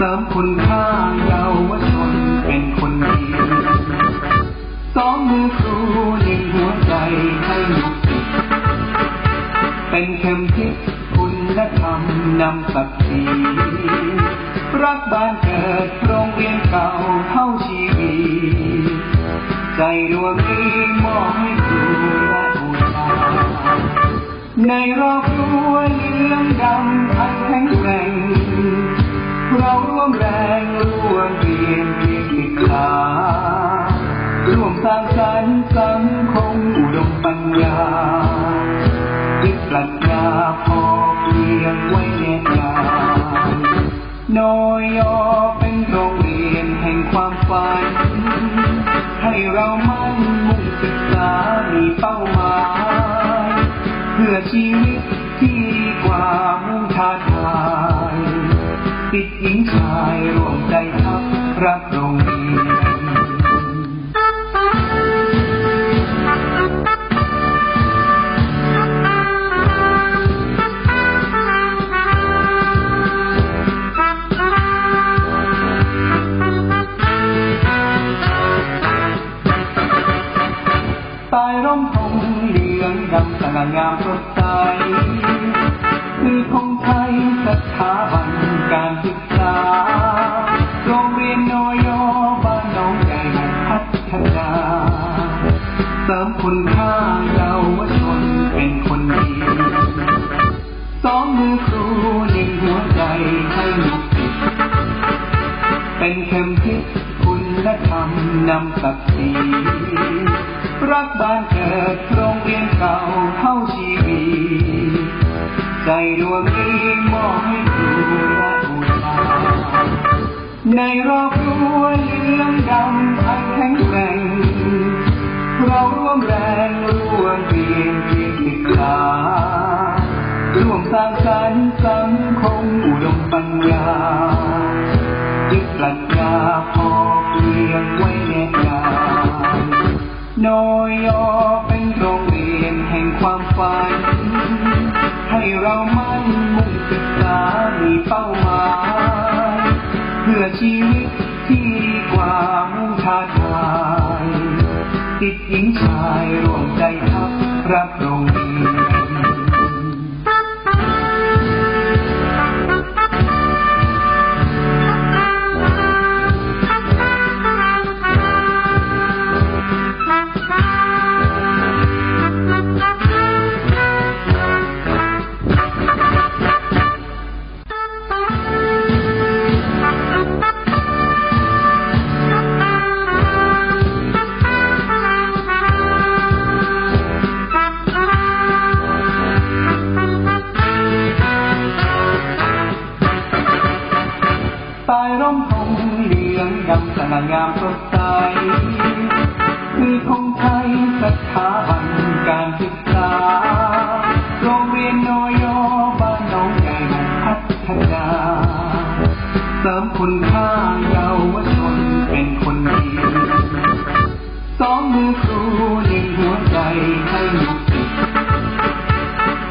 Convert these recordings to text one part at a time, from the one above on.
สริมคุณค่าเยาวชนเป็นคนดีสองมือครูหนึ่งหัวใจให้ลุกศิษย์เป็นเข็มทิศคุณและธรรมนำศักดิ์ศรีรักบ้านเกิดโรงเรียนเก่าเท่าชีวิตใจดวงนี้มอบให้ครูและบูชาในรอบตัวเหลืองดำพันแข็งแกร่ง เราร่วมแรงร่วมเรียนเพียงศึกษาร่วมสร้างสรรค์สังคมอุดมปัญญายึดปรัชญาพอเพียงไว้แน่นานน้อยยอเป็นโรงเรียนแห่งความฝัน ให้เรามั่นมุ่งศึกษามีเป้าหมาย เพื่อชีวิต ติดหญิงชายรวมใจทักรักโรงเรียนใตายร่มธงเหลืองดำสง่างามสดใส คุณค่าเยาวชนเป็นคนดีสองมือครูหนึ่งหัวใจให้ลูกศิษย์เป็นเข็มทิศคุณธรรมนำศักดิ์ศรีรักบ้านเกิดโรงเรียนเก่าเท่าชีวีใจดวงนี้มอบให้ครูและบูชาในร มอุดมปัญญายึดปรัชญาพอเพียงไว้แน่นานน้อยยอเป็นโรงเรียนแห่งความฝัน ให้เรามั่นมุ่งศึกษามีเป้าหมาย เพื่อชีวิตที่ดีกว่ามุ่งท้าทายติดหญิงชายรวมใจทักรักโรงเรียนางามสดใส คือธงไทยสถาบันการศึกษา โรงเรียนนอยอบ้านน้องใหญ่พัฒนา เสริมคุณค่าเยาวชนเป็นคนดีสองมือครูหนึ่งหัวใจให้ลูกศิษย์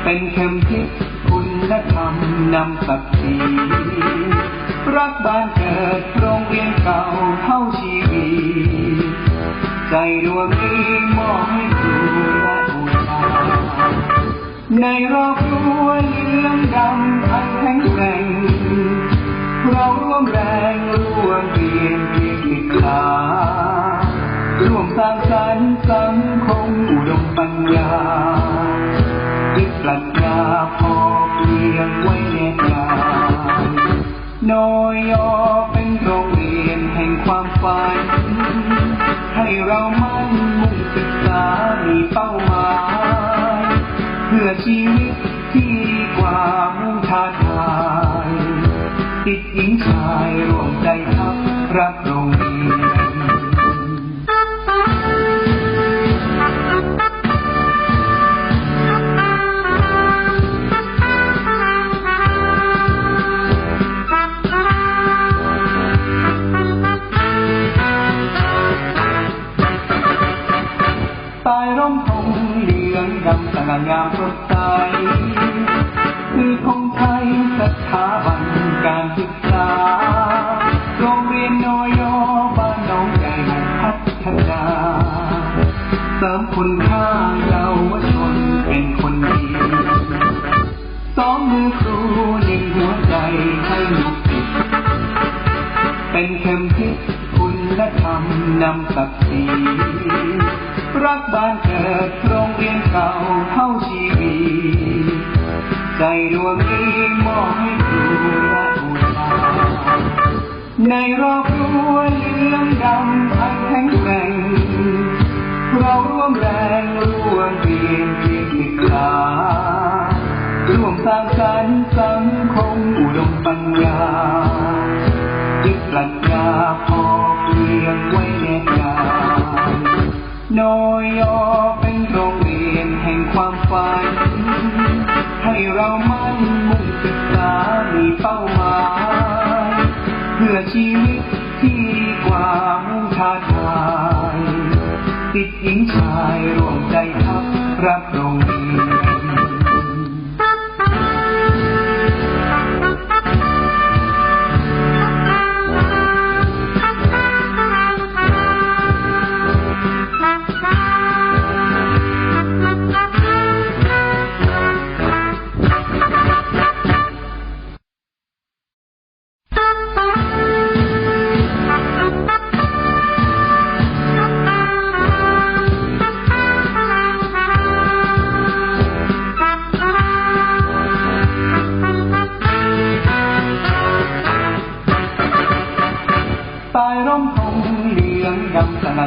เป็นเข็มทิศคุณธรรมนำศักดิ์ศรีรักบ้านเกิดโรงเรียนเก่า ใจดวงนี้มอบให้ครูและบูชาในรอบรั้วเหลืองดำอันแข็งแกร่งเราร่วมแรงร่วมเรียนเพียงศึกษาร่วมสร้างสรรค์สังคมอุดมปัญญายึดปรัชญาพอเพียงไว้แน่นานน้อยยอเป็นโรงเรียนแห่งความฝัน เรามั่นมุ่งศึกษามีเป้าหมาย เพื่อชีวิตที่ดีกว่ามุ่งท้าทาย ติดหญิงชายรวมใจทักรักตรงามสดใส คือของไทยสถาบันการศึกษา โรงเรียนนอยอบ้านน้องใหญ่พัฒนาเสริมคุณค่าเยาวชนเป็นคนดีสองมือครูหนึ่งหัวใจให้ลูกศิษเป็นเข็มทิศคุณและธรรมนำศักดิ์ศรี รักบ้านเกิดโรงเรียนเก่าเท่าชีวีใจดวงนี้มอบให้ครูและบูชาในรอบรั้วเหลืองดำอันแข็งแกร่งเราร่วมแรงร่วมเรียนเพียงศึกษาร่วมสร้างสรรค์ เรามั่นมุ่งศึกษามีเป้าหมาย เพื่อชีวิตที่ดีกว่ามุ่งท้าทายติดหญิงชายร่วมใจทับรักโรงเรียน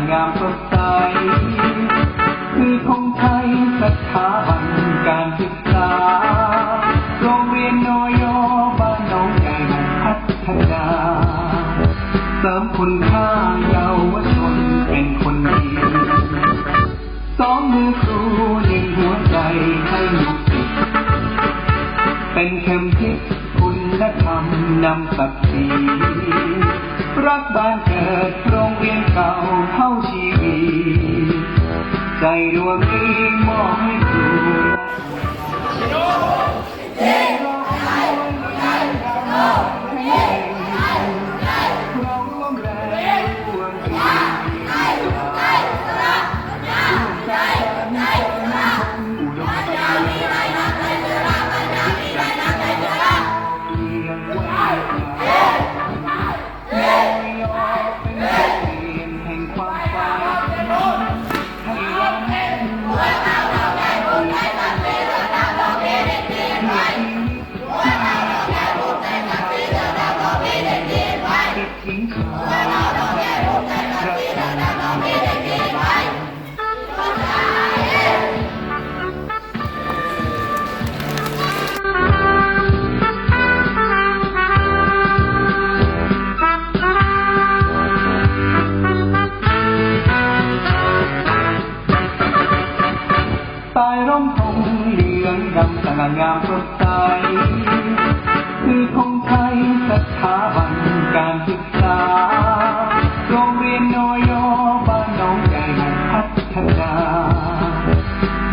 างามสดใส คือธงไทยสถาบันการศึกษา โรงเรียนนอยอบ้านน้องใหญ่พัฒนา เสริมคุณค่าเยาวชนเป็นคนดีสองมือครูหนึ่งหัวใจให้ลูกศิษย์เป็นเข็มทิศคุณธรรมนำศักดิ์ศรี รักบ้านเกิดโรงเรียนเก่าเท่าชีวีใจดวงนี้มอบให้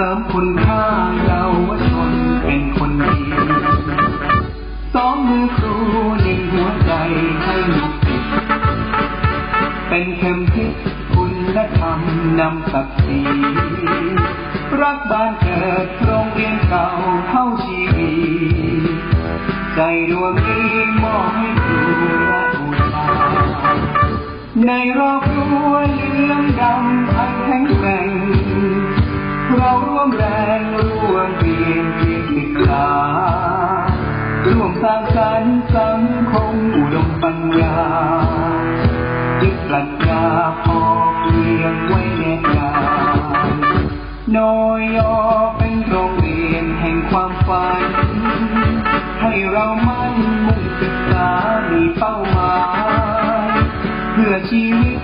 สริมคุณค่าเยาวชนเป็นคนดีสองมือครูหนึ่งหัวใจให้ลูกศิษย์เป็นเข็มทิศคุณธรรมนำศักดิ์ศรีรักบ้านเกิดโรงเรียนเก่าเท่าชีวีใจดวงนี้มอบให้ครูและบูชาในรอบ เรามั่นมุ่งศึกษามีเป้าหมายเพื่อชีวิต